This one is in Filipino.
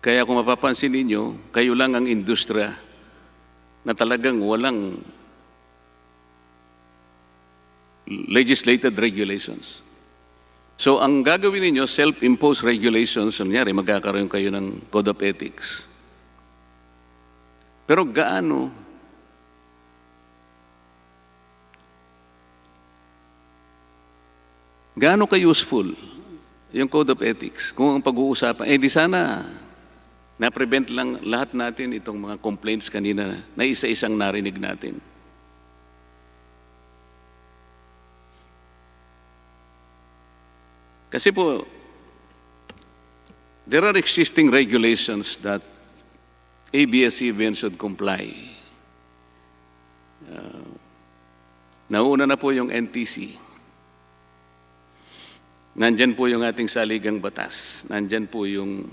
Kaya kung mapapansin ninyo, kayo lang ang industriya na talagang walang legislated regulations. So ang gagawin ninyo, self-imposed regulations, kunyari magkakaroon kayo ng Code of Ethics. Pero gaano gaano ka-useful yung Code of Ethics kung ang pag-uusapan, eh di sana na-prevent lang lahat natin itong mga complaints kanina na isa-isang narinig natin. Kasi po, there are existing regulations that ABS-CBN should comply. Uh, nauna na po yung NTC. Nandyan po yung ating saligang batas. Nandyan po yung